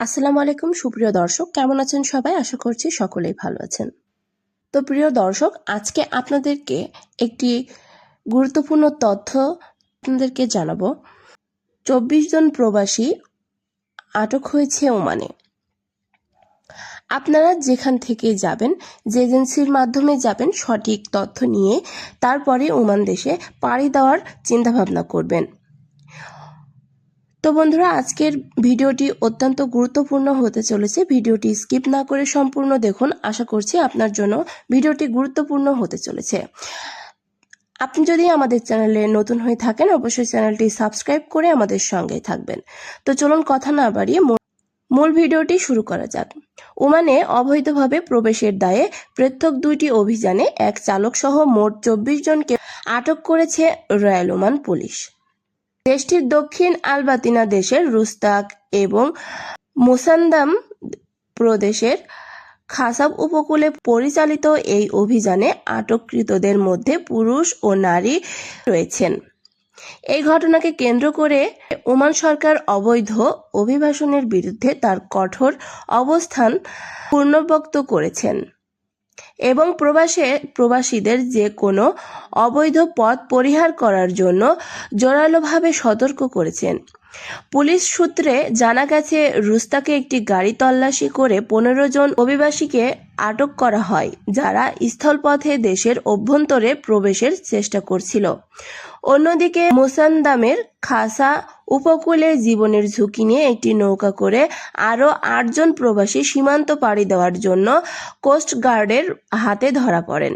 আসসালামু আলাইকুম, সুপ্রিয় দর্শক। কেমন আছেন সবাই? আশা করছি সকলেই ভালো আছেন। তো প্রিয় দর্শক, আজকে আপনাদেরকে একটি গুরুত্বপূর্ণ তথ্য আপনাদেরকে জানাব। চব্বিশ জন প্রবাসী আটক হয়েছে ওমানে। আপনারা যেখান থেকে যাবেন, যে এজেন্সির মাধ্যমে যাবেন, সঠিক তথ্য নিয়ে তারপরে ওমান দেশে পাড়ি দেওয়ার চিন্তাভাবনা করবেন। তো বন্ধুরা, আজকের ভিডিওটি অত্যন্ত গুরুত্বপূর্ণ হতে চলেছে। ভিডিওটি স্কিপ না করে সম্পূর্ণ দেখুন। আশা করছি আপনার জন্য ভিডিওটি গুরুত্বপূর্ণ হতে চলেছে। আপনি যদি আমাদের চ্যানেলে নতুন হয়ে থাকেন, অবশ্যই চ্যানেলটি সাবস্ক্রাইব করে আমাদের সঙ্গেই থাকবেন। তো চলুন কথা না বাড়িয়ে মূল- ভিডিওটি শুরু করা যাক। ওমানে অবৈধভাবে প্রবেশের দায়ে পৃথক দুইটি অভিযানে এক চালক সহ মোট চব্বিশ জনকে আটক করেছে রয়্যাল ওমান পুলিশ। দেশটির দক্ষিণ আলবাতিনা দেশের রুস্তাক এবং মুসান্দাম প্রদেশের খাসাব উপকূলে পরিচালিত এই অভিযানে আটককৃতদের মধ্যে পুরুষ ও নারী রয়েছেন। এই ঘটনাকে কেন্দ্র করে ওমান সরকার অবৈধ অভিবাসনের বিরুদ্ধে তার কঠোর অবস্থান পূর্ণবক্ত করেছেন। এবং প্রবাসে প্রবাসীদের যে কোনো অবৈধ পথ পরিহার করার জন্য জোরালোভাবে সতর্ক করেছেন। পুলিশ সূত্রে জানা গেছে, রুস্তাকে একটি গাড়ি তল্লাশি করে পনেরো জন অভিবাসীকে আটক করা হয়, যারা স্থলপথে দেশের অভ্যন্তরে প্রবেশের চেষ্টা করছিল। অন্যদিকে, মুসান্দামের খাসা উপকূলে জীবনের ঝুঁকি নিয়ে একটি নৌকা করে আরও আটজন প্রবাসী সীমান্ত পাড়ি দেওয়ার জন্য কোস্টগার্ডের হাতে ধরা পড়েন।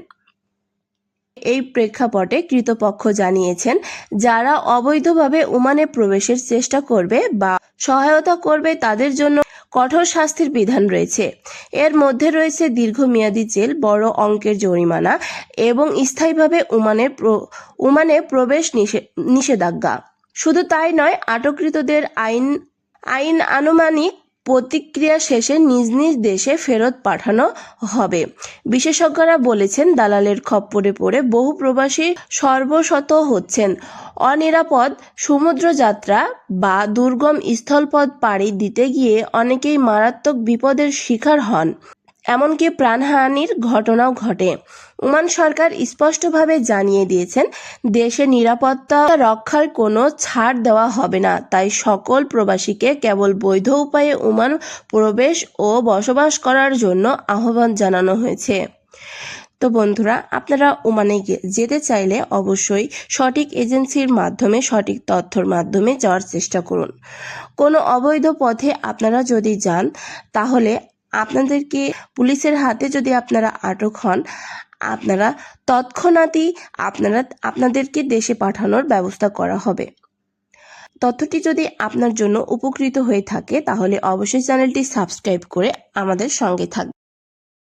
এই প্রেক্ষাপটে কৃতপক্ষ জানিয়েছেন, যারা অবৈধভাবে ওমানে প্রবেশের চেষ্টা করবে বা সহায়তা করবে তাদের জন্য কঠোর শাস্তির বিধান রয়েছে। এর মধ্যে রয়েছে দীর্ঘমেয়াদী জেল, বড় অঙ্কের জরিমানা এবং স্থায়ীভাবে ওমানের প্র- ওমানে প্রবেশ নিষে- নিষেধাজ্ঞা। শুধু তাই নয়, আটককৃতদের আইন আইন আনুমানিক প্রতিক্রিয়া শেষে নিজ নিজ দেশে ফেরত পাঠানো হবে। বিশেষজ্ঞরা বলেছেন, দালালের খপ্পরে পড়ে বহু প্রবাসী সর্বশত হচ্ছেন। অনিরাপদ সমুদ্রযাত্রা বা দুর্গম স্থলপথ পাড়ি দিতে গিয়ে অনেকেই মারাত্মক বিপদের শিকার হন। এমনকি প্রাণহানির ঘটনাও ঘটে। ওমান সরকার স্পষ্টভাবে জানিয়ে দিয়েছেন, দেশে নিরাপত্তা রক্ষার কোনো ছাড় দেওয়া হবে না। তাই সকল প্রবাসীকে কেবল বৈধ উপায়ে ওমান প্রবেশ ও বসবাস করার জন্য আহ্বান জানানো হয়েছে। তো বন্ধুরা, আপনারা ওমানে যেতে চাইলে অবশ্যই সঠিক এজেন্সির মাধ্যমে, সঠিক তথ্যর মাধ্যমে যাওয়ার চেষ্টা করুন। কোনো অবৈধ পথে আপনারা যদি যান, তাহলে আপনাদেরকে পুলিশের হাতে যদি আপনারা আটক হন, আপনারা তৎক্ষণাৎই আপনারা আপনাদেরকে দেশে পাঠানোর ব্যবস্থা করা হবে। তথ্যটি যদি আপনার জন্য উপকৃত হয়ে থাকে, তাহলে অবশ্যই চ্যানেলটি সাবস্ক্রাইব করে আমাদের সঙ্গে থাকবে